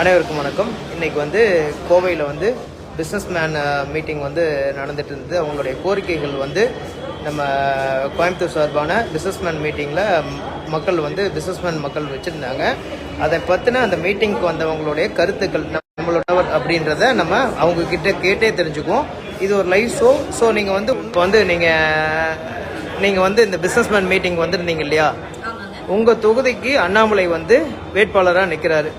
அனைவருக்கும் வணக்கம். இன்னைக்கு வந்து கோவையில் வந்து பிஸ்னஸ் மேன் மீட்டிங் வந்து நடந்துட்டு இருந்தது. அவங்களுடைய கோரிக்கைகள் வந்து நம்ம கோயம்புத்தூர் சார்பான பிஸ்னஸ்மேன் மீட்டிங்கில் மக்கள் வந்து பிஸ்னஸ்மேன் மக்கள் வச்சுருந்தாங்க. அதை பற்றின அந்த மீட்டிங்க்கு வந்தவங்களுடைய கருத்துக்கள் நம்மளோட அப்படின்றத நம்ம அவங்க கிட்ட கேட்டே தெரிஞ்சுக்குவோம். இது ஒரு லைவ் ஷோ ஸோ நீங்கள் வந்து இப்போ வந்து நீங்கள் நீங்கள் வந்து இந்த பிஸ்னஸ்மேன் மீட்டிங் வந்திருந்தீங்க இல்லையா? உங்கள் தொகுதிக்கு அண்ணாமலை வந்து வேட்பாளராக நிற்கிறாரு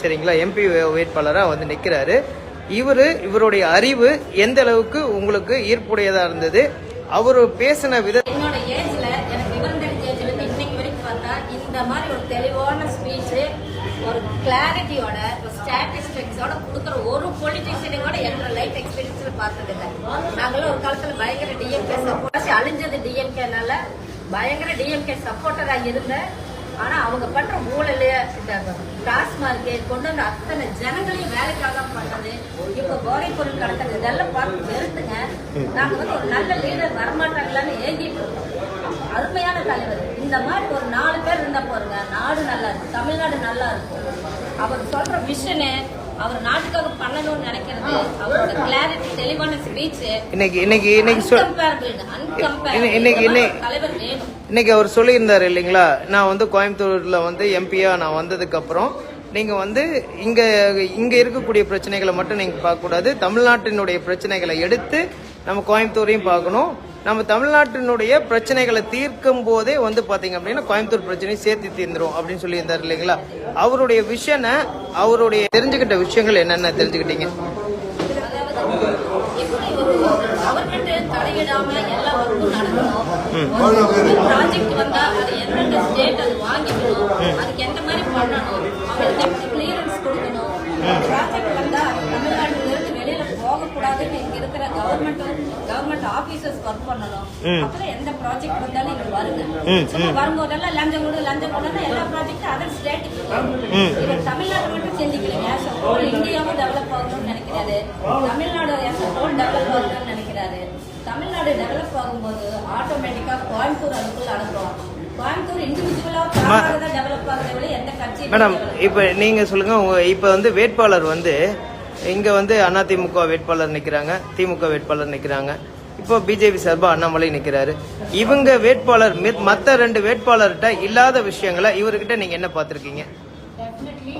சரிங்களா? எம்பி வேட்பாளராக வந்து நிற்கிறாரு இவர் இவருடைய அறிவு எந்த அளவுக்கு உங்களுக்கு ஈர்ப்புடையதாக இருந்தது? அவர் பேசின வித என்னோட ஏஜ்ல எனக்கு விவரம் தெரிஞ்ச ஏஜ்ல இருந்து இன்னைக்கு வரைக்கும் பார்த்தா இந்த மாதிரி ஒரு தெளிவான ஸ்பீச் ஒரு கிளாரிட்டியோட ஒரு ஸ்டாட்டிஸ்டிக்ஸோட கொடுக்குற ஒரு பொலிட்டிஷியனையும் கூட என்னோட லைஃப் எக்ஸ்பீரியன்ஸ்ல பார்த்தது இல்லை. நாங்களும் ஒரு காலத்துல பயங்கர டிஎம்கே சப்போர்ட் அழிஞ்சது டிஎம்கேனால பயங்கர டிஎம்கே சப்போர்ட்டராக இருந்தேன் ஆனா அவங்க பண்ற ஊழல் இந்த டாஸ்மார்க் கொண்டு வந்த அத்தனை ஜனங்களையும் வேலைக்காக பண்றது. இப்ப போதைப் பொருள் கடத்தல் இதெல்லாம் பார்த்து வெறுத்துங்க. நாங்க வந்து ஒரு நல்ல லீடர் வரமாட்டாங்களான்னு ஏங்கிட்டு இருக்கோம். அருமையான தலைவர். இந்த மாதிரி ஒரு நாலு பேர் இருந்தா பாருங்க. நாடு நல்லா இருக்கும். தமிழ்நாடு நல்லா இருக்கும். அவர் சொல்ற விஷனு அவர் நாட்டுக்காக பண்ணணும்னு நினைக்கிறது அவரோட கிளாரிட்டி தெளிவான ஸ்பீச் இன்னைக்கு இன்னைக்கு இன்னைக்கு தலைவர் வேணும். இன்னைக்கு அவர் சொல்லியிருந்தார் இல்லைங்களா? நான் வந்து கோயம்புத்தூர்ல வந்து எம்பியா நான் வந்ததுக்கு அப்புறம் நீங்க வந்து இங்க இங்க இருக்கக்கூடிய பிரச்சனைகளை மட்டும் நீங்க பார்க்க கூடாது தமிழ்நாட்டினுடைய பிரச்சனைகளை எடுத்து நம்ம கோயம்புத்தூரையும் பார்க்கணும். நம்ம தமிழ்நாட்டினுடைய பிரச்சனைகளை தீர்க்கும் போதே வந்து பாத்தீங்க அப்படின்னா கோயம்புத்தூர் பிரச்சனையும் சேர்த்து தீர்ந்துரும் அப்படின்னு சொல்லியிருந்தார் இல்லைங்களா? அவருடைய விஷனை அவருடைய தெரிஞ்சுக்கிட்ட விஷயங்கள் என்னென்ன தெரிஞ்சுக்கிட்டீங்க? கவர்மெண்ட் தலையிடாம எல்லா ஒர்க்கும் நடக்கணும். ப்ராஜெக்ட் வந்தா அது எந்தெந்த ஸ்டேட் அது வாங்கிக்கணும் அதுக்கு எந்த மாதிரி பண்ணணும் அவங்களுக்கு கிளியரன்ஸ் கொடுக்கணும். ப்ராஜெக்ட் வந்தா அது தமிழ்நாட்டுல இருந்து வெளியில போகக்கூடாதுன்னு இங்க இருக்கிற கவர்மெண்ட்டும் கவர்மெண்ட் ஆபீசர்ஸ் ஒர்க் பண்ணணும். அப்புறம் எந்த ப்ராஜெக்ட் வந்தாலும் இங்க வருங்க. சும்மா வரும்போதெல்லாம் லஞ்சம் கொடு லஞ்சம் கொடுனா எல்லா ப்ராஜெக்டும் அதர் ஸ்டேட்டுக்கு இவர் தமிழ்நாடு மட்டும் a whole இந்தியாவும் டெவலப் ஆகணும்னு நினைக்கிறாரு. தமிழ்நாடு a whole டெவலப் ஆகணும்னு நினைக்கிறாரு. தமிழ்நாடு டெவலப் ஆகும்போது ஆட்டோமேட்டிக்கா கோயம்புத்தூர் அதுக்குள்ள அடங்கும் கோயம்புத்தூர் இண்டிவிஜுவலா தான் டெவலப் ஆகுறத விட எந்த கட்சி மேடம் இப்போ நீங்க சொல்லுங்க உங்க இப்போ வந்து வேட்பாளர் வந்து இங்க வந்து அதிமுக வேட்பாளர் நிக்கிறாங்க திமுக வேட்பாளர் நிக்கிறாங்க. இப்போ பிஜேபி சார்பா அண்ணாமலை நிக்கிறாரு. இவங்க வேட்பாளர் மத்த ரெண்டு வேட்பாளர்கிட்ட இல்லாத விஷயங்களை இவர்கிட்ட நீங்க என்ன பார்த்திருக்கீங்க? Definitely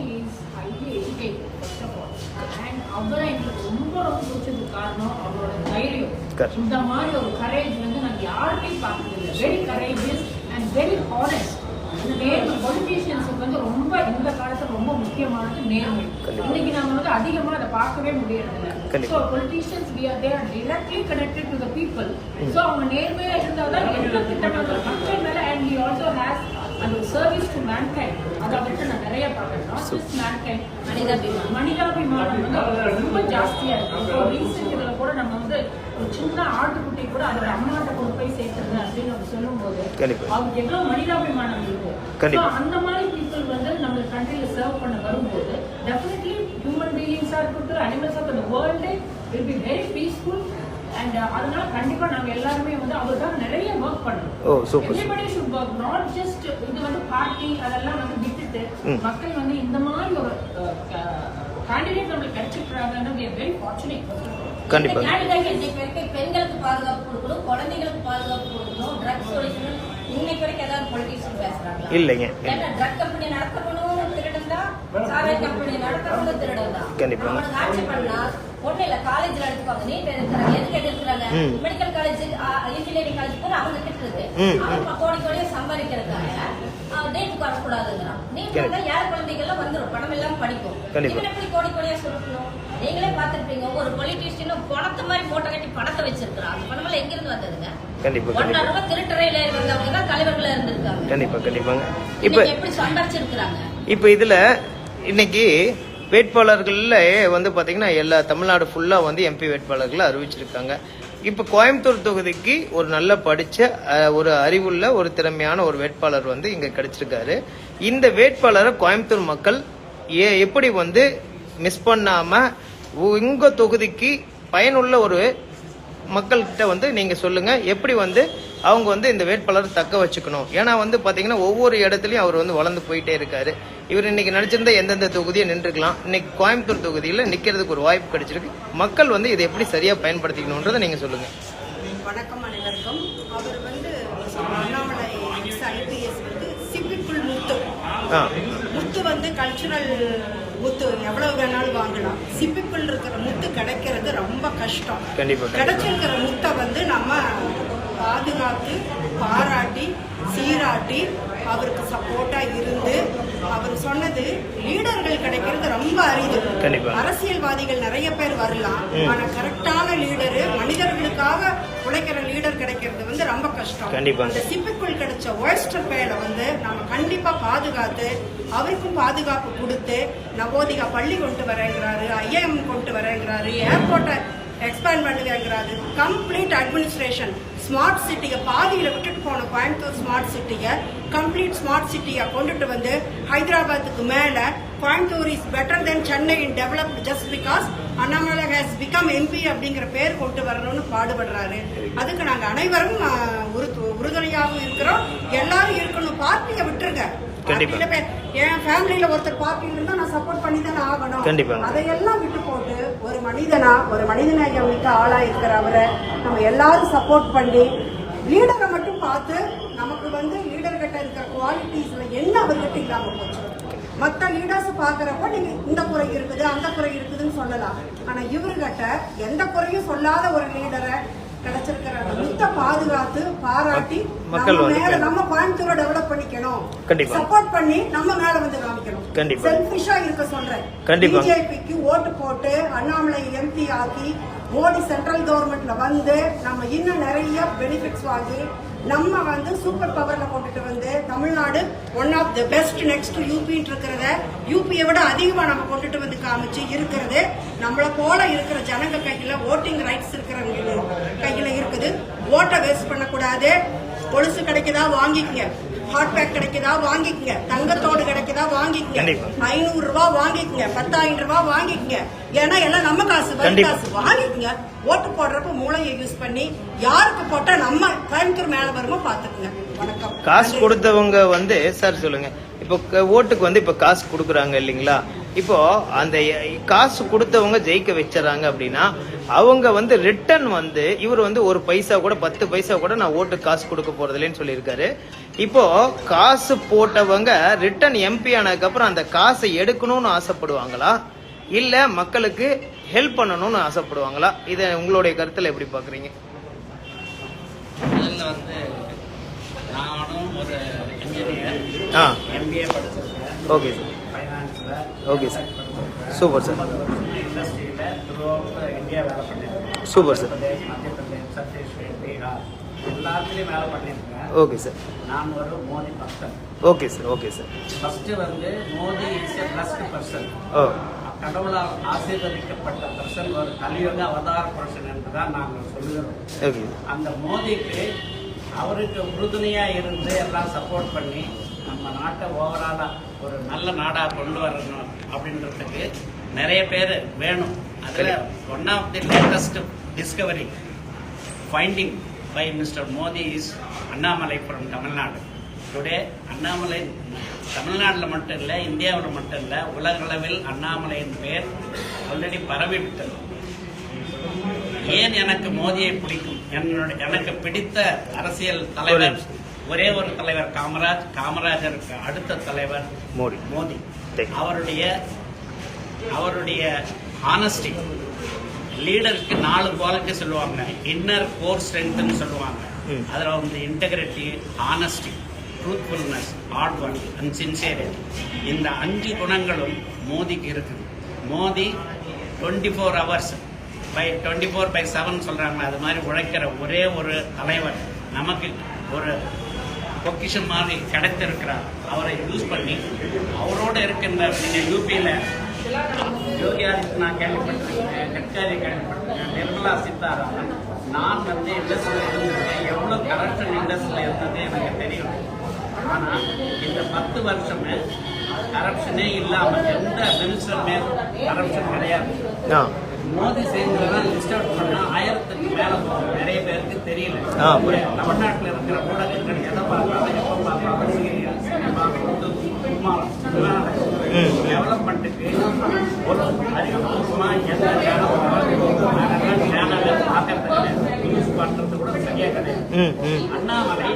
அண்ட் நேர்மை பொலிட்டீஷியன்ஸுக்கு வந்து ரொம்ப இந்த காலத்துல ரொம்ப முக்கியமானது நேர்மை. இன்னைக்கு நாம வந்து அதிகமா அதை பார்க்கவே முடியறதில்ல. So politicians are they are directly connected to the people so அவங்க நேர்மையா இருந்தால்தான் எல்லா திட்டங்கள் மக்கள் மேல and he also has அந்த சர்வீஸ் டு மேன்கைண்ட் அதை நான் நிறைய பார்க்கறேன் நாட் ஜஸ்ட் மேன்கைண்ட் மனிதாபிமானம். மனிதாபிமானம் வந்து அவருக்கு ரொம்ப ஜாஸ்தியா இருக்கு இப்போ ரீசெண்ட் இதுல கூட நம்ம வந்து ஒரு சின்ன ஆட்டுக்குட்டி கூட அதோட அம்மாட்ட கொண்டு போய் சேர்த்துருங்க அப்படின்னு அவர் சொல்லும்போது. அவருக்கு எவ்வளவு மனிதாபிமானம் இருக்கு கண்டிப்பா. அந்த மாதிரி பீப்புள் வந்து நம்ம கண்ட்ரில சர்வ் பண்ண வரும்போது டெஃபினெட்லி ஹியூமன் பீயிங்ஸா இருக்கட்டும் animals of the வேர்ல்டே will be very peaceful and அதனால கண்டிப்பா நாங்க எல்லாருமே வந்து அவருக்காக நிறைய ஒர்க் பண்ணணும் ஓ super everybody should work not just இது வந்து பார்ட்டி அதெல்லாம் வந்து விட்டுட்டு. மக்கள் வந்து இந்த மாதிரி ஒரு கேண்டிடேட் நம்மளுக்கு fortunate. கண்டிப்பா. கேண்டிடேட் இன்னைக்கு வரைக்கும் பெண்களுக்கு பாதுகாப்பு கொடுக்கணும் குழந்தைகளுக்கு பாதுகாப்பு கொடுக்கணும் ட்ரக்ஸ் ஒழிக்கணும் இன்னைக்கு வரைக்கும் ஏதாவது பொலிட்டிஷியன் பேசுறாங்க இல்லைங்க. ஏன்னா ட்ரக் கம்பெனி நடத்தணும் திருடன் தான் சாராய் கம்பெனி நடத்தணும் திருடன் தான் கண்டிப்பா. ஆட்சி பண்ணா ஒண்ணு இல்ல காலேஜ்ல எடுத்துப்பாங்க நீட் எதுக்கு ம். மெடிக்கல் காலேஜ் இன்ஜினியரிங் காலேஜ் கூட அவங்க கிட்ட இருக்கு. அவங்க கோடி கோடியா சம்பாதிக்கிறதுக்காக நீட்டுக்கு வரக்கூடாதுங்கிறான் நீட் வந்தா ஏழை குழந்தைகள்லாம் வந்துரும். பணம் எல்லாம் படிக்கும். கண்டிப்பா. இவன் எப்படி கோடி கோடியா சொல்லணும் நீங்களே பார்த்திருப்பீங்க ஒரு பொலிட்டீஷியனும் பணத்தை மாதிரி மூட்டை கட்டி பணத்தை வச்சிருக்கிறான். அந்த பணமெல்லாம் எங்க இருந்து வந்ததுங்க? கண்டிப்பா ஒன்றரை கண்டிப்பா ரூபாய் திருட்டுறையில வந்தவங்க தான் தலைவர்களா இருந்திருக்காங்க. கண்டிப்பா கண்டிப்பாங்க. இப்போ எப்படி சம்பாதிச்சிருக்கிறாங்க இப்போ இதில் இன்னைக்கு வேட்பாளர்கள்ல வந்து பார்த்தீங்கன்னா எல்லா தமிழ்நாடு ஃபுல்லாக வந்து எம்பி வேட்பாளர்களை அறிவிச்சிருக்காங்க. இப்போ கோயம்புத்தூர் தொகுதிக்கு ஒரு நல்ல படித்த ஒரு அறிவுள்ள ஒரு திறமையான ஒரு வேட்பாளர் வந்து இங்கே கிடைச்சிருக்காரு. இந்த வேட்பாளரை கோயம்புத்தூர் மக்கள் ஏ எப்படி வந்து மிஸ் பண்ணாமல் உங்கள் தொகுதிக்கு பயனுள்ள ஒரு மக்கள்கிட்ட வந்து நீங்கள் சொல்லுங்கள் எப்படி வந்து அவங்க வந்து இந்த வேட்பாளர் தக்க வச்சுக்கணும். ஏன்னா வந்து பாத்தீங்கன்னா ஒவ்வொரு இடத்துலயும் அவர் வந்து வளர்ந்து போயிட்டே இருக்காரு. இவர் இன்னைக்கு நினைச்சிருந்தா எந்தெந்த தொகுதியை நின்றுக்கலாம். இன்னைக்கு கோயம்புத்தூர் தொகுதியில நிக்கிறதுக்கு ஒரு வாய்ப்பு கிடைச்சிருக்கு. மக்கள் வந்து இதை எப்படி சரியா பயன்படுத்திக்கணுன்றதை நீங்க சொல்லுங்க. வணக்கம் அனைவருக்கும். அவர் வந்து அண்ணாமலை ஐபிஎஸ் வந்து சிப்பிக்குள் முத்து ஆ. முத்து வந்து கல்ச்சுரல் முத்து எவ்வளவு வேணாலும் வாங்கலாம் சிப்பிக்குள் இருக்கிற முத்து கிடைக்கிறது ரொம்ப கஷ்டம். கிடைச்சிருக்கிற முத்தை வந்து நம்ம பாதுகாத்து பாராட்டி சீராட்டி அவருக்கு சப்போர்ட்டா இருந்து அவர் சொன்னது லீடர்கள் கிடைக்கிறது ரொம்ப அரிது. அரசியல்வாதிகள் நிறைய பேர் வரலாம். ஆனா கரெக்டான லீடரு மனிதர்களுக்காக உழைக்கிற லீடர் கிடைக்கிறது வந்து ரொம்ப கஷ்டம் கண்டிப்பாங்க. அந்த சிப்பிக்குள் கிடைச்ச ஒயஸ்டர் பேரை வந்து நம்ம கண்டிப்பா பாதுகாத்து அவருக்கும் பாதுகாப்பு கொடுத்து நவோதிகா பள்ளி கொண்டு வரேங்கிறாரு ஐஏஎம் கொண்டு வரேங்கிறாரு ஏர்போர்ட்டை எக்ஸ்பேண்ட் பண்ணுவேங்கிறாரு கம்ப்ளீட் அட்மினிஸ்ட்ரேஷன் ஸ்மார்ட் சிட்டியை பாதியில விட்டுட்டு போன கோயம்புத்தூர் ஸ்மார்ட் சிட்டியை கம்ப்ளீட் ஸ்மார்ட் சிட்டியை கொண்டுட்டு வந்து ஹைதராபாத்துக்கு மேல Coimbatore is better then Chennai in developed just because Annamalai has become MP அப்படிங்கிற பேர் கொண்டு வரணும்னு பாடுபடுறாரு. அதுக்கு நாங்க அனைவரும் உறு- உறுதுணையாகவும் இருக்கிறோம். எல்லாரும் இருக்கணும். பார்ட்டியை விட்டுருங்க. என் ஃபேமிலியில ஒருத்தர் பார்ட்டியில இருந்தா நான் சப்போர்ட் பண்ணி தானே ஆகணும். அதையெல்லாம் விட்டு போட்டு ஒரு மனிதனா ஒரு மனிதநேயம் மிக்க ஆளா இருக்கிற அவரை நம்ம எல்லாரும் சப்போர்ட் பண்ணி லீடரை மட்டும் பார்த்து நமக்கு வந்து லீடர் கிட்ட இருக்கிற குவாலிட்டிஸ்ல என்ன அவர்கிட்ட இல்லாம போச்சு? மத்த லீடர்ஸ் பாக்குறப்ப நீங்க இந்த குறை இருக்குது அந்த குறை இருக்குதுன்னு சொல்லலாம் ஆனா இவர்கிட்ட எந்த குறையும் சொல்லாத ஒரு லீடரை கிடைச்சிருக்கிற முத்த பாதுகாத்து பாராட்டி நம்ம மேல நம்ம கோயம்புத்தூரை டெவலப் பண்ணிக்கணும். சப்போர்ட் பண்ணி நம்ம மேல வந்து காமிக்கணும். செல்ஃபிஷா இருக்க சொல்றேன். பிஜேபிக்கு ஓட்டு போட்டு அண்ணாமலை எம்பி ஆக்கி மோடி சென்ட்ரல் கவர்மெண்ட்ல வந்து நம்ம இன்னும் நிறைய பெனிஃபிட்ஸ் வாங்கி நம்ம வந்து சூப்பர் பவர்ல கொண்டுட்டு வந்து Tamil Nadu one of the best next யூபின்னு இருக்கிறத யூபியை விட அதிகமா நம்ம கொண்டுட்டு வந்து காமிச்சு இருக்கிறது நம்மள போல இருக்கிற ஜனங்க கையில ஓட்டிங் ரைட்ஸ் இருக்கிறவங்க கையில இருக்குது. ஓட்டை வேஸ்ட் பண்ணக்கூடாது. கொலுசு கிடைக்குதா வாங்கிக்கங்க. ஹாட் பேக் கிடைக்குதா? வாங்கிக்கங்க. தங்கத்தோடு கிடைக்குதா? வாங்கிக்கங்க. ஐநூறு ரூபாய் வாங்கிக்கங்க. பத்தாயிரம் ரூபாய் வாங்கிக்கங்க. ஏன்னா எல்லாம் நம்ம காசு வரி. காசு. வாங்கிக்கங்க. ஓட்டு போடுறப்ப மூளையை யூஸ் பண்ணி யாருக்கு போட்டா நம்ம கோயம்புத்தூர் மேல வருமோ பாத்துக்குங்க வணக்கம். காசு. கொடுத்தவங்க வந்து சார் சொல்லுங்க. இப்போ ஓட்டுக்கு வந்து இப்போ காசு கொடுக்குறாங்க இல்லைங்களா? இப்போ அந்த காசு கொடுத்தவங்க ஜெயிக்க வச்சுறாங்க அப்படின்னா அவங்க வந்து ரிட்டர்ன் வந்து இவர் வந்து ஒரு பைசா கூட பத்து பைசா கூட நான் ஓட்டு காசு கொடுக்க போறதில்லைன்னு சொல்லியிருக்காரு. இப்போ காசு போட்டவங்க ரிட்டர்ன் எம்பி ஆனதுக்கு அப்புறம் அந்த காசை எடுக்கணும்னு ஆசைப்படுவாங்களா? இல்ல மக்களுக்கு ஹெல்ப் பண்ணணும்னு ஆசைப்படுவாங்களா? இதை உங்களுடைய கருத்துல எப்படி வந்து நானும் ஒரு இன்ஜினியர் ஆ. எம்பிஏ படிச்சிருக்கேன் ஓகே சார். ஃபைனான்ஸில் ஓகே சார். Super sir. இண்டஸ்ட்ரியில் த்ரூ இந்தியா வேலை பண்ணியிருக்கேன் சூப்பர் சார். மத்திய பிரதேஷ் சத்தீஸ்கர் பீகார் எல்லாத்துலேயும் வேலை பண்ணியிருக்கேன் ஓகே சார். நான் ஒரு மோடி பக்தன் okay sir okay sir. First வந்து Modi is a blessed person oh. கடவுளால் ஆசீர்வதிக்கப்பட்ட பர்சன் ஒரு கலியுக அவதார பர்சன் என்று தான் நாங்கள் சொல்லுகிறோம் அந்த மோதிக்கு அவருக்கு உறுதுணையாக இருந்து எல்லாம் சப்போர்ட் பண்ணி நம்ம நாட்டை ஓவராலா ஒரு நல்ல நாடா கொண்டு வரணும் அப்படின்றதுக்கு நிறைய பேர் வேணும். அதுல one of the latest discovery finding by mister Modi is Annamalai from Tamil Nadu. Today Annamalai தமிழ்நாட்டில் மட்டும் இல்லை இந்தியாவில் மட்டும் இல்லை உலகளவில் அண்ணாமலையின் பெயர் ஆல்ரெடி பரவிவிட்டது. ஏன் எனக்கு மோதியை பிடிக்கும்? என்னுடைய எனக்கு பிடித்த அரசியல் தலைவர் ஒரே ஒரு தலைவர் காமராஜ் காமராஜருக்கு அடுத்த தலைவர் மோடி. மோடி. அவருடைய அவருடைய ஆனஸ்டி லீடருக்கு நாலு குவாலிட்டி சொல்லுவாங்க. இன்னர் கோர் ஸ்ட்ரென்த்னு சொல்லுவாங்க. அதுல வந்து integrity honesty truthfulness hard work and sincerity இந்த அஞ்சு குணங்களும் மோதிக்கு இருக்குது. Modi twenty four hours by twenty four by seven சொல்றாங்க அது மாதிரி உழைக்கிற ஒரே ஒரு தலைவர் நமக்கு ஒரு பொக்கிஷன் மாதிரி கிடைத்திருக்கிறார். அவரை யூஸ் பண்ணி அவரோட இருக்கின்ற நீங்க யூபியில யோகி ஆதித்யநாத் கேள்விப்பட்டிருக்கேன் கட்காரி கேள்விப்பட்டிருக்கேன் நிர்மலா சீதாராமன். நான் வந்து இண்டஸ்ட்ரியில் இருந்திருக்கேன் எவ்வளோ கரப்ஷன் இண்டஸ்ட்ரியில் இருந்தது எனக்கு தெரியும். ஆனால் இந்த பத்து வருஷமே கரப்ஷனே இல்லாமல் எந்த மினிஸ்டருமே கரப்ஷன் கிடையாது. ஆ. மோடி செய்ததெல்லாம் லிஸ்ட் அவுட் பண்ணால் ஆயிரத்துக்கு மேலே போகும். நிறைய பேருக்கு தெரியல. தமிழ்நாட்டில் இருக்கிற ஊடகங்கள் டெவலப்மெண்ட்டுக்கு ஒரு அறிவுபூர்வமாக எந்த சேனல் சேனலில் பார்க்கறது கிடையாது யூஸ் பண்ணுறது கூட சரியாக கிடையாது Annamalai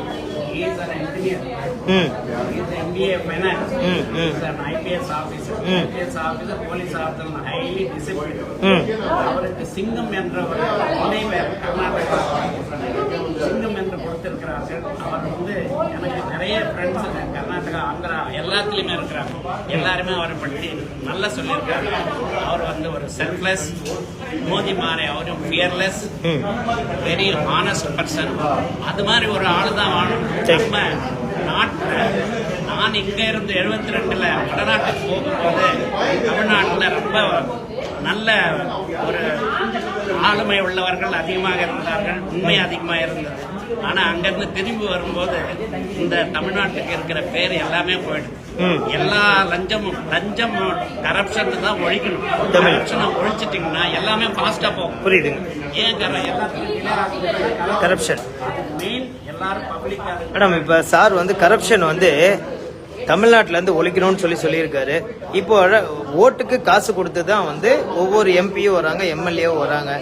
is an engineer hmm is MBA finance. Is an IPS officer. IPS officer police officer highly discipline அவருக்கு சிங்கம் என்ற ஒரு நினைவை கர்நாடகா சிங்கம் என்று இருக்கிறார்கள் அவர் வந்து எனக்கு நிறைய ஃப்ரெண்ட்ஸ் கர்நாடகா ஆந்திரா எல்லாத்துலேயுமே இருக்கிறாங்க எல்லாருமே அவரை பற்றி நல்லா சொல்லியிருக்காங்க அவர் வந்து ஒரு செல்ஃப்லெஸ் மோதி மாறே அவரும் ஃபியர்லெஸ் வெரி ஹானஸ்ட் பர்சன் அது மாதிரி ஒரு ஆள் தான் நம்ம நாட்டில் நான் இங்கே இருந்து எழுபத்தி ரெண்டில் வடநாட்டுக்கு போகும்போது தமிழ்நாட்டில் ரொம்ப நல்ல ஒரு ஆளுமை உள்ளவர்கள் அதிகமாக இருந்தார்கள் உண்மை அதிகமாக இருந்தது ஆனா அங்கிருந்து திரும்பி வரும்போது இந்த தமிழ்நாட்டுக்கு இருக்கிற பேர் எல்லாமே போயிடுது. ம். எல்லா லஞ்சமும் லஞ்சம் கரப்ஷன் தான் ஒழிக்கணும். தமிழ். கரப்ஷனை ஒழிச்சிட்டிங்கன்னா எல்லாமே ஃபாஸ்டா போகும். புரியுதுங்க. ஏன் கரப்ஷன் மெயின் எல்லாரும் பப்ளிக்காக மேடம் இப்போ சார் வந்து கரப்ஷன் வந்து தமிழ்நாட்டிலேருந்து ஒழிக்கணும்னு சொல்லி சொல்லியிருக்காரு. இப்போ ஓட்டுக்கு காசு கொடுத்து தான் வந்து ஒவ்வொரு எம்பியும் வராங்க எம்எல்ஏவும் வராங்க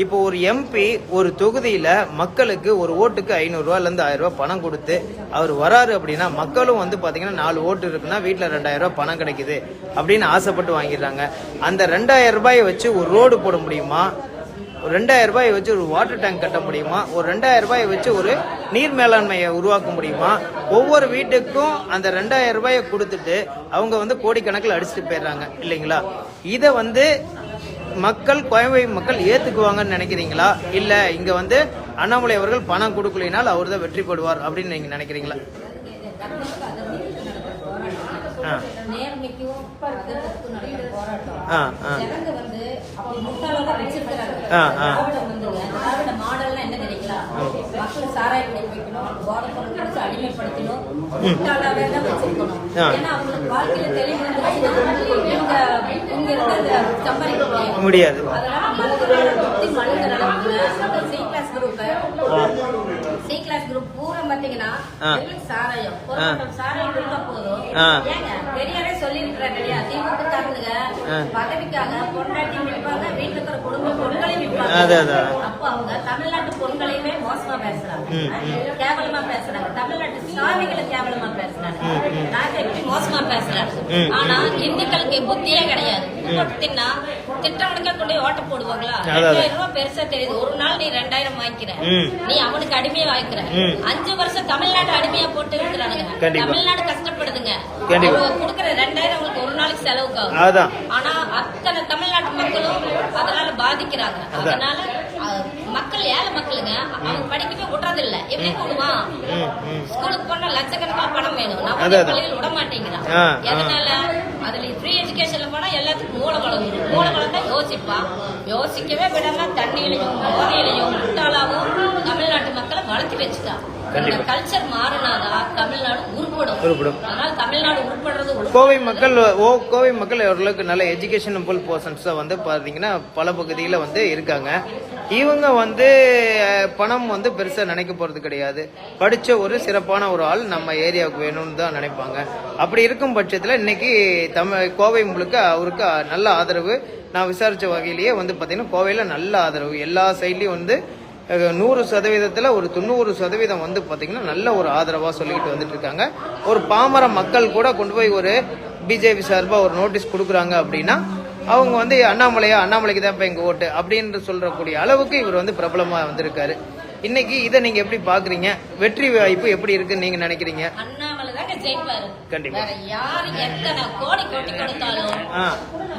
இப்போ ஒரு எம்பி ஒரு தொகுதியில் மக்களுக்கு ஒரு ஓட்டுக்கு ஐநூறுரூவாலேருந்து ஆயிரம் ரூபாய் பணம் கொடுத்து அவர் வராரு அப்படின்னா மக்களும் வந்து பார்த்தீங்கன்னா நாலு ஓட்டு இருக்குன்னா வீட்டில் ரெண்டாயிரம் ரூபாய் பணம் கிடைக்குது அப்படின்னு ஆசைப்பட்டு வாங்கிடுறாங்க. அந்த ரெண்டாயிரம் ரூபாயை வச்சு ஒரு ரோடு போட முடியுமா? ஒரு ரெண்டாயிரம் ரூபாயை வச்சு ஒரு வாட்டர் டேங்க் கட்ட முடியுமா? ஒரு ரெண்டாயிரம் ரூபாயை வச்சு ஒரு நீர் மேலாண்மையை உருவாக்க முடியுமா? ஒவ்வொரு வீட்டுக்கும் அந்த ரெண்டாயிரம் ரூபாயை கொடுத்துட்டு அவங்க வந்து கோடிக்கணக்கில் அடிச்சுட்டு போயிடுறாங்க. இல்லைங்களா? இதை வந்து மக்கள் கோயம்பை மக்கள் ஏத்துக்குவாங்கன்னு நினைக்கிறீங்களா இல்ல இங்க வந்து அண்ணாமலை அவர்கள் பணம் கொடுக்கலினால் அவர் தான் வெற்றி பெறுவார் அப்படின்னு நீங்க நினைக்கிறீங்களா ஆ. ஆ, ஆ. ஆ, ஆ. மக்கள் சாராய போதை அடிமைப்படுத்தணும் முட்டாளாவே தான் வச்சிருக்கணும். ஏன்னா அவங்களுக்கு வாழ்க்கையில தெளிவு இவங்க இங்க இருந்து சம்பாதிக்க முடியாது அதனால C class group C class group பூரா பாத்தீங்கன்னா சாராயம். சாராயம் போதும். பெரியாரே சொல்லியிருக்கிறாங்க இல்லையா? திமுக காரனுங்க ஆ. பதவிக்காக பொண்டாட்டி விற்பாங்க வீட்டுல இருக்கிற குடும்ப பொருட்களையும் விற்பாங்க. அப்போ அவங்க தமிழ்நாட்டு பொருட்களையுமே மோசமா பேசுறாங்க. கேவலமா பேசுறாங்க. தமிழ்நாட்டு சாமிகளை கேவலமா பேசுறாங்க. நாங்க எப்படி மோசமா பேசுறாங்க? ஆனா இந்துக்களுக்கு புத்தியே கிடையாது. போட்டு தின்னா திட்டவனுக்கே கொண்டு ஓட்ட போடுவாங்களா. ரெண்டாயிரம் ரூபாய் பெருசா தெரியுது. ஒரு நாள் நீ ரெண்டாயிரம் வாங்கிக்கிற. நீ அவனுக்கு அடிமையா வாங்கிக்கிற. அஞ்சு வருஷம் தமிழ்நாடு அடிமையா போட்டு இருக்கிறானுங்க கண்டிப்பா. தமிழ்நாடு கஷ்டப்படுதுங்க. கொடுக்கிற ரெண்டாயிரம் அவங்களுக்கு ஒரு நாளைக்கு செலவுக்கு அதான். ஆனா அத்தனை தமிழ்நாட்டு மக்களும் அதனால பாதிக்கிறாங்க. அதான். அதனால மக்கள் ஏழை மக்களுங்க அவங்க படிக்கவே விடுறது இல்ல எப்படி ம். ஸ்கூலுக்கு போனா லட்சக்கணக்கில் பணம் வேணும். நம்ம. பள்ளியில் விட மாட்டேங்கிறான். எதனால? அதுல ஃப்ரீ எஜுகேஷன்ல போனா எல்லாத்துக்கும் மூல மூல வளர்ந்தா யோசிப்பான் யோசிக்கவே விடாம தண்ணியிலையும் போதையிலையும் முட்டாளாவும் தமிழ்நாட்டு மக்களை வளர்த்தி வச்சுட்டான். கல்ச்சர் மாறினாதான் தமிழ்நாடு உருப்படும். உருப்படும். அதனால தமிழ்நாடு உருப்படுறது உருப்படும். கோவை மக்கள் ஓ கோவை மக்கள் ஓரளவுக்கு நல்ல எஜுகேஷனபிள் பர்சன்ஸ் வந்து பார்த்தீங்கன்னா பல பகுதியில் வந்து இருக்காங்க. இவங்க வந்து பணம் வந்து பெருசாக நினைக்க போகிறது கிடையாது. படித்த ஒரு சிறப்பான ஒரு ஆள் நம்ம ஏரியாவுக்கு வேணும்னு தான் நினைப்பாங்க. அப்படி இருக்கும் பட்சத்தில் இன்னைக்கு தமிழ் கோவை முழுக்க அவருக்கு நல்ல ஆதரவு. நான் விசாரித்த வகையிலேயே வந்து பார்த்தீங்கன்னா கோவையில் நல்ல ஆதரவு. எல்லா சைட்லேயும் வந்து நூறு சதவீதத்தில் ஒரு தொண்ணூறு சதவீதம் வந்து பார்த்தீங்கன்னா நல்ல ஒரு ஆதரவாக சொல்லிக்கிட்டு வந்துட்டு இருக்காங்க. ஒரு பாமர மக்கள் கூட கொண்டு போய் ஒரு பிஜேபி சார்பாக ஒரு நோட்டீஸ் கொடுக்குறாங்க அப்படின்னா அவங்க வந்து அண்ணாமலையா? அண்ணாமலைக்கு தான் இப்போ எங்கள் ஓட்டு? அப்படின்னு சொல்லக்கூடிய அளவுக்கு இவர் வந்து பிரபலமாக வந்திருக்காரு. இன்னைக்கு இதை நீங்கள் எப்படி பார்க்குறீங்க வெற்றி வாய்ப்பு எப்படி இருக்குன்னு நீங்கள் நினைக்கிறீங்க? கண்டிப்பா. யாரு எத்தனை கோடி கொட்டி கொடுத்தாலும்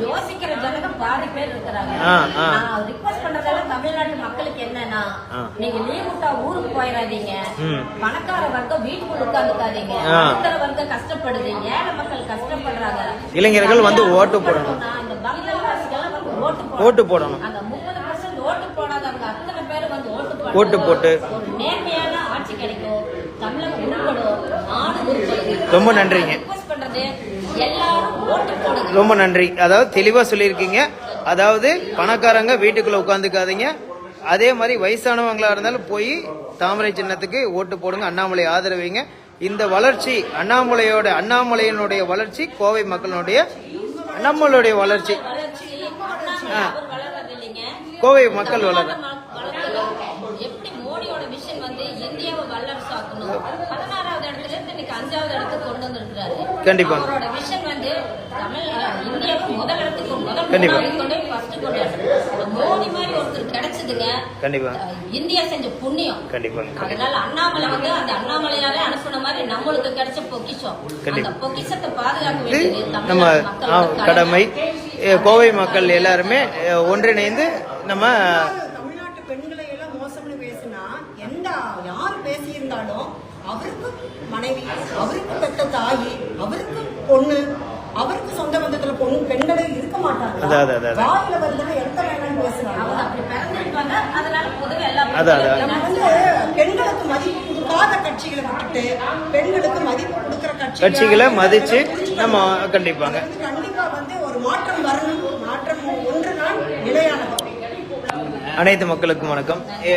யோசிக்கிற ஜனங்க பாதி பேர் இருக்கிறாங்க ஆ, ஆ. நான் ரிக்வஸ்ட் பண்றதெல்லாம் தமிழ்நாட்டு மக்களுக்கு என்னன்னா. நீங்க லீவ் விட்டா ஊருக்கு போயிடாதீங்க. பணக்கார வர்க்கம் வீட்டுக்குள்ள உட்காந்துக்காதீங்க. நடுத்தர வர்க்கம் கஷ்டப்படுது ஏழை மக்கள் கஷ்டப்படுறாங்க இளைஞர்கள் வந்து ஓட்டு போடணும். இந்த பங்களாதேஷ்க்கெல்லாம் வந்து ஓட்டு போடணும் ஓட்டு போடணும் அந்த முப்பது பர்சன்ட் ஓட்டு போடாதவங்க அத்தனை பேர் வந்து ஓட்டு போடணும். ஓட்டு போட்டு. ஒரு நேர்மையான ஆட்சி கிடைக்கும் தமிழகம் உருப்படும் நாடு உருப்படும் ரொம்ப நன்றிங்க. எல்லாரும் ஓட்டு போடுங்க ரொம்ப நன்றி அதாவது தெளிவாக சொல்லியிருக்கீங்க அதாவது பணக்காரங்க வீட்டுக்குள்ளே உட்காந்துக்காதீங்க அதே மாதிரி வயசானவங்களா இருந்தாலும் போய் தாமரை சின்னத்துக்கு ஓட்டு போடுங்க அண்ணாமலை ஆதரவைங்க. இந்த வளர்ச்சி அண்ணாமலையோட அண்ணாமலையினுடைய வளர்ச்சி கோவை மக்களுடைய நம்மளுடைய வளர்ச்சி. கோவை மக்கள் வளர வளர்றது. கண்டிப்பா. மோடி மாதிரி ஒருத்தர் கிடைச்சதுங்க. கண்டிப்பா. இந்தியா செஞ்ச புண்ணியம். கண்டிப்பா. அதனால அண்ணாமலை வந்து அந்த அண்ணாமலையாரே அனுப்புன மாதிரி நம்மளுக்கு கிடைச்ச பொக்கிஷம். கண்டிப்பா. அந்த பொக்கிஷத்தை பாதுகாக்க வேண்டியது நம்ம கடமை. கோவை மக்கள் எல்லாருமே ஒன்றிணைந்து நம்ம தமிழ்நாட்டு பெண்களை எல்லாம் மோசம்னு பேசினா எந்த யார் பேசியிருந்தாலும் அவருக்கு மனைவி அவருக்கு பெற்ற தாயி அவருக்கு பொண்ணு அவருக்கு சொந்த பந்தத்துல பொண்ணு பெண்களே மாட்டாங்க அதான், அதான், அதான். வாயில எந்த வேணாலும் பேசுறாங்க. எல்லா அதான், பெண்களுக்கு மதிப்பு கொடுக்காத கட்சிகளை விட்டுட்டு பெண்களுக்கு மதிப்பு கொடுக்கிற கட்சிகளை கட்சிகளை மதிச்சு நம்ம கண்டிப்பாங்க. அது வந்து கண்டிப்பா வந்து ஒரு மாற்றம் வரணும். மாற்றம் ஒன்று நாள் நிலையானது. அனைத்து மக்களுக்கும் வணக்கம். எ,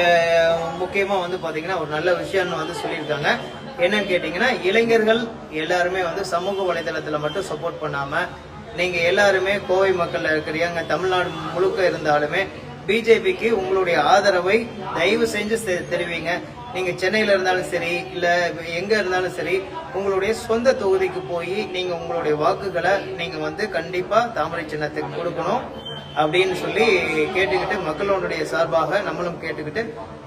முக்கியமா வந்து பாத்தீங்கன்னா ஒரு நல்ல விஷயம்னு வந்து சொல்லியிருக்காங்க. என்னன்னு கேட்டீங்கன்னா இளைஞர்கள் எல்லாருமே வந்து சமூக வலைதளத்துல மட்டும் சப்போர்ட் பண்ணாம நீங்க எல்லாருமே கோவை மக்களில் இருக்கிறீங்க தமிழ்நாடு முழுக்க இருந்தாலுமே பிஜேபிக்கு உங்களுடைய ஆதரவை தயவு செஞ்சு தெரிவிங்க. நீங்க சென்னையில இருந்தாலும் சரி இல்ல எங்க இருந்தாலும் சரி உங்களுடைய சொந்த தொகுதிக்கு போய் நீங்க உங்களுடைய வாக்குகளை நீங்க வந்து கண்டிப்பா தாமரை சின்னத்துக்கு கொடுக்கணும் அப்படின்னு சொல்லி கேட்டுக்கிட்டு மக்களுடைய சார்பாக நம்மளும் கேட்டுக்கிட்டு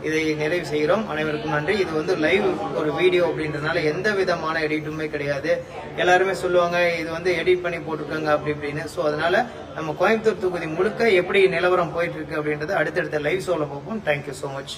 இதை நிறைவு செய்கிறோம். அனைவருக்கும் நன்றி. இது வந்து லைவ் ஒரு வீடியோ அப்படின்றதுனால எந்த விதமான எடிட்டுமே கிடையாது. எல்லாருமே சொல்லுவாங்க இது வந்து எடிட் பண்ணி போட்டிருக்காங்க அப்படி இப்படின்னு. ஸோ அதனால நம்ம கோயம்புத்தூர் தொகுதி முழுக்க எப்படி நிலவரம் போயிட்டு இருக்கு அப்படின்றத அடுத்தடுத்த லைவ் ஷோல பார்ப்போம். Thank you so much